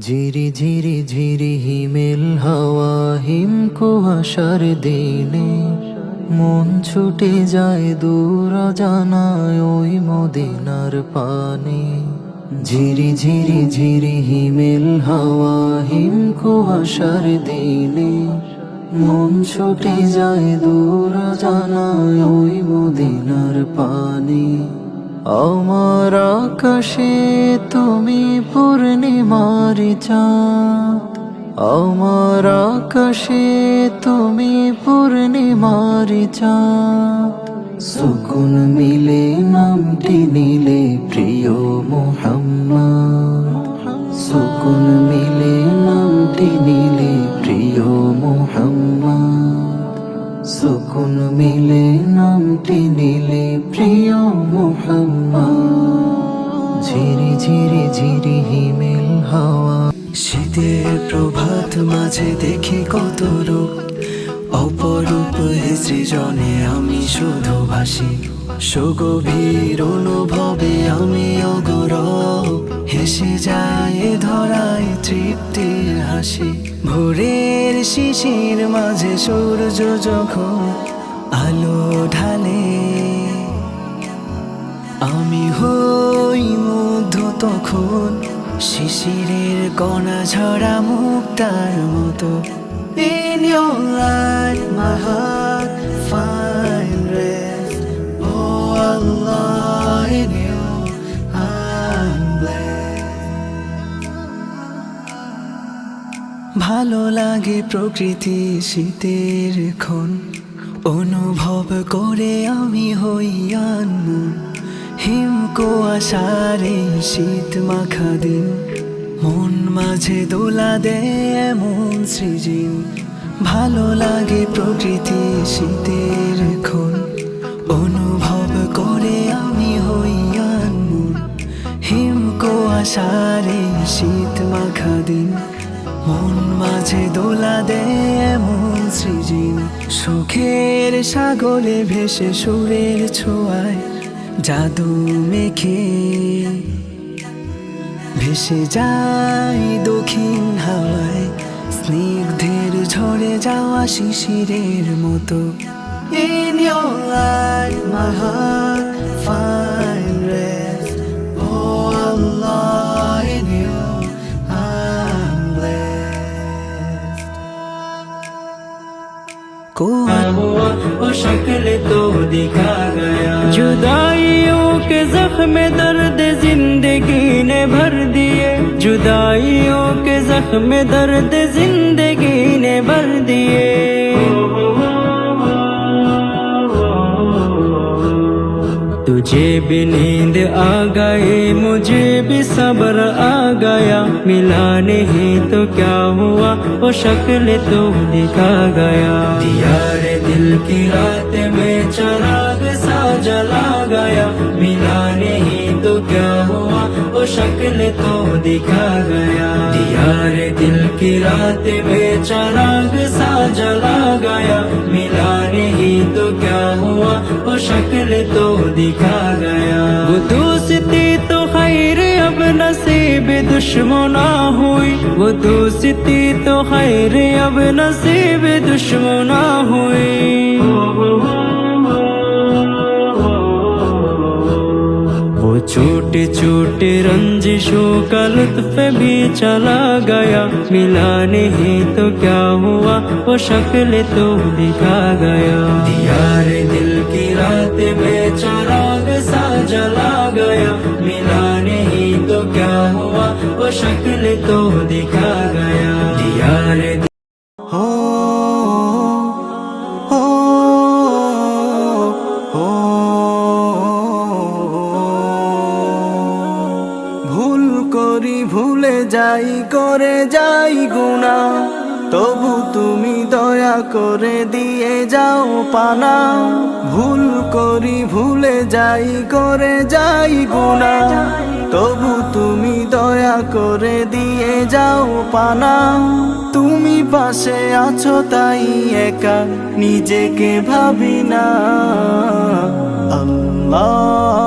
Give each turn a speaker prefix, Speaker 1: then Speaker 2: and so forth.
Speaker 1: ঝিরি ঝিরি ঝিরি হিমেল হাওয়া, হিম কুয়াশার দিনে। মন ছুটে যায় দূর জানায় ওই মদিনার পানে। ঝিরি ঝিরি ঝিরি হিমেল হাওয়া, হিম কুয়াশার দিনে। মন ছুটে যায় দূর জানায় ওই মদিনার পানে। আমার আকাশে তুমি পূর্ণিমার চাঁদ। আমার আকাশে তুমি পূর্ণিমার চাঁদ। সুকুন মিলে, নামটি নিলে প্রিয় মোহাম্মদ। সুকুন মিলে, নামটি নিলে প্রিয় মোহাম্মদ। সুকুন মিলে মোহাম্মদ ঝিরি ঝিরি ঝিরি হিমেল হাওয়া।
Speaker 2: শীতের প্রভাত মাঝে দেখি কত রূপ। অপরূপ হে সৃজনে আমি শুধু ভাসি। সুগভীর অনুভবে আমি অগরব। হেসে যায় ধরায় তৃপ্তির হাসি। ভোরের শিশির মাঝে সূর্য যখন আলো ঢালে। আমি হই মুগ্ধ তখন শিশিরের কণা ঝরা মুক্তার মতো। In your light my heart rest Oh Allah in you I'm blessed ভালো লাগে প্রকৃতি শীতের ক্ষণ। অনুভব করে আমি হই আনমন হিম কুয়াশার শীত মাখা দিন। মন মাঝে দোলা দেয় এমন সৃজিন। ভালো লাগে প্রকৃতি শীতের ক্ষণ অনুভব করে আমি হই আনমন হিম কুয়াশার শীত মাখা দিন। মন মাঝে দোলা দেয় এমন সৃজিন। সুখের সাগরে ভেসে সুরের ছোঁয়ায় জাদু মেখে ভেসে যাই দক্ষিণ হাওয়ায় স্নিগ্ধের ঝরে যাওয়া শিশিরের মতো In your light my heart find rest Oh Allah in you I'm blessed को
Speaker 3: وہ شکل تو دکھا
Speaker 4: گیا۔ جدائیوں کے زخم درد زندگی نے بھر دیے۔ جدائیوں کے زخم درد زندگی نے بھر دیے۔ تجھے بھی نیند آ گئے مجھے بھی صبر آ گیا۔ ملا نہیں تو کیا ہوا؟ وہ شکل تو دکھا گیا۔ دیارے की रात में चराग सा जला गया। मिला नहीं तो क्या हुआ? वो शक्ल तो दिखा गया। यार दिल की रात में चराग सा जला गया। मिला नहीं तो क्या हुआ? वो शक्ल तो दिखा गया। दुश्मना हुई वो दोस्ती तो खैर अब नसीब दुश्मना हुई वो छोटे छोटे रंजिशों का लुत्फ भी चला गया मिला नहीं तो क्या हुआ वो शक्ल तो दिखा गया यार दिल शक्ल तो दिखा गया यार
Speaker 2: हो हो हो ভুল করি ভুলে যাই করে যাই গুণা তবু তুমি দয়া করে দিয়ে যাও পানা ভুল করি ভুলে যাই করে যাই গুণা তবু তুমি দয়া করে দিয়ে যাও পানা। তুমি পাশে আছো তাই একা, নিজেকে ভাবি না। আল্লাহ।